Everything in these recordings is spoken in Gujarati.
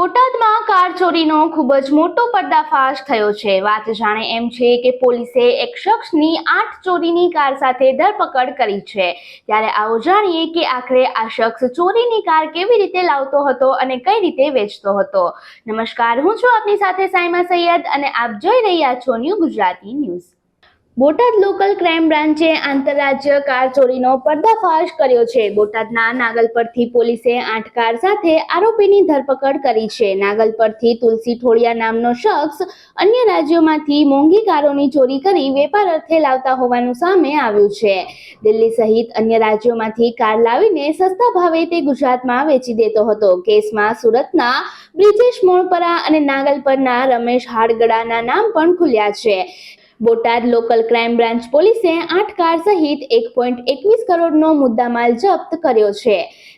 બોટાદમાં કાર ચોરીનો ખૂબ જ મોટો પર્દાફાશ થયો છે. વાત જાણે એમ છે કે પોલીસે એક શખ્સની આઠ ચોરીની કાર સાથે ધરપકડ કરી છે. ત્યારે આવો જાણીએ કે આખરે આ શખ્સ ચોરીની કાર કેવી રીતે લાવતો હતો અને કઈ રીતે વેચતો હતો. નમસ્કાર, હું છું આપની સાથે સાઈમા સૈયદ અને આપ જોઈ રહ્યા છો new Gujarati news. Botad local crime બ્રાન્ચે આંતરરાજ્ય કાર ચોરીનો પર્દાફાશ કર્યો છે. બોટાદના નાગલપરથી પોલીસે આઠ કાર સાથે આરોપીની ધરપકડ કરી છે. નાગલ પરથી તુલસી ઠોળિયા નામનો શખ્સ અન્ય રાજ્યોમાંથી મોંઘી કારોની ચોરી કરી વેપાર અર્થે લાવતા હોવાનું સામે આવ્યું છે. દિલ્હી સહિત અન્ય રાજ્યોમાંથી કાર લાવીને સસ્તા ભાવે તે ગુજરાતમાં વેચી દેતો હતો. કેસમાં સુરતના બ્રિજેશ મોણપરા અને નાગલપરના રમેશ હાડગડાના નામ પણ ખુલ્યા છે. બોટાદ લોકલ ક્રાઇમ બ્રાન્ચ પોલીસે આઠ કાર સહિત એક પોઈન્ટ એકવીસ કરોડનો મુદ્દામાલ જપ્ત કર્યો છે.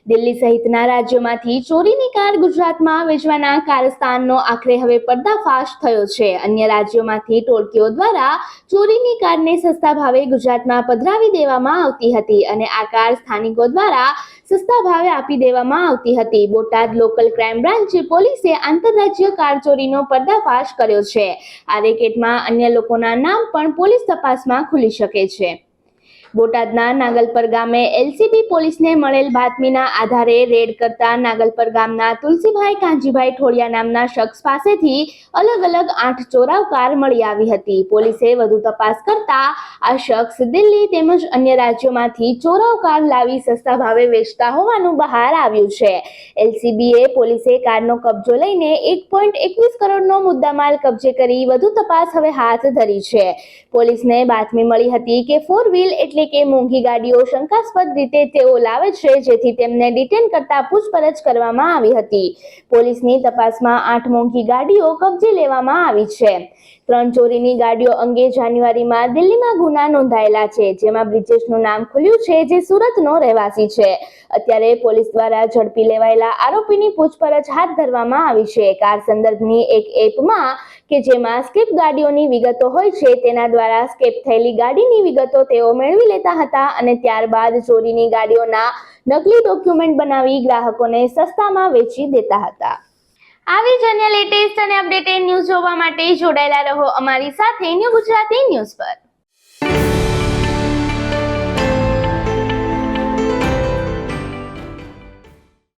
દિલ્હી સહિતના રાજ્યોમાંથી ચોરીની કાર ગુજરાતમાં વેચવાના કારસ્તાનનો આખરે હવે પર્દાફાશ થયો છે. અન્ય રાજ્યોમાંથી ટોળકીઓ દ્વારા ચોરીની કારને સસ્તા ભાવે ગુજરાતમાં પધરાવી દેવામાં આવતી હતી અને આ કાર સ્થાનિકો દ્વારા સસ્તા ભાવે આપી દેવામાં આવતી હતી. બોટાદ લોકલ ક્રાઇમ બ્રાન્ચ પોલીસે આંતરરાજ્ય કાર ચોરીનો પર્દાફાશ કર્યો છે. આ રેકેટમાં અન્ય લોકોના નામ પણ પોલીસ તપાસમાં ખુલી શકે છે. બોટાદના નાગલપર ગામે એલસીબી પોલીસને મળેલ બાતમીના આધારે રેડ કરતા નાગલપર ગામના તુલસીભાઈ કાંજીભાઈ ઠોળિયા નામના શખ્સ પાસેથી અલગ અલગ આઠ ચોરાવ કાર મળી આવી હતી. પોલીસે વધુ તપાસ કરતા આ શખ્સ દિલ્હી તેમજ અન્ય રાજ્યોમાંથી ચોરાવ કાર લાવી સસ્તા ભાવે વેચતા હોવાનું બહાર આવ્યું છે. એલસીબીએ પોલીસે કારનો કબજો લઈને એક પોઈન્ટ એકવીસ કરોડનો મુદ્દામાલ કબજે કરી વધુ તપાસ હવે હાથ ધરી છે. પોલીસને બાતમી મળી હતી કે ફોર વ્હીલ એટલે કે મોંઘી ગાડીઓ શંકાસ્પદ રીતે તેઓ લાવે છે, જેથી તેમને ડિટેન કરતા પૂછપરછ કરવામાં આવી હતી. પોલીસની તપાસમાં આઠ મોંઘી ગાડીઓ કબજે લેવામાં આવી છે. ત્રણ ચોરીની ગાડીઓ અંગે જાન્યુઆરીમાં દિલ્હીમાં ગુના નોંધાયેલા છે, જેમાં બ્રિજેશનું નામ ખુલ્યું છે, જે સુરતનો રહેવાસી છે. અત્યારે પોલીસ દ્વારા ઝડપી લેવાયેલા આરોપીની પૂછપરછ હાથ ધરવામાં આવી છે. કાર સંદર્ભની એક એપમાં કે જેમાં સ્કેપ ગાડીઓની વિગતો હોય છે, તેના દ્વારા સ્કેપ થયેલી ગાડીની વિગતો તેઓ મેળવી લેતા હતા અને ત્યારબાદ ચોરીની ગાડીઓના નકલી ડોક્યુમેન્ટ બનાવી ગ્રાહકોને સસ્તામાં વેચી દેતા હતા. આવી જ અન્ય લેટેસ્ટ અને અપડેટેડ ન્યૂઝ જોવા માટે જોડાયેલા રહો અમારી સાથે ન્યૂ ગુજરાતી ન્યૂઝ પર.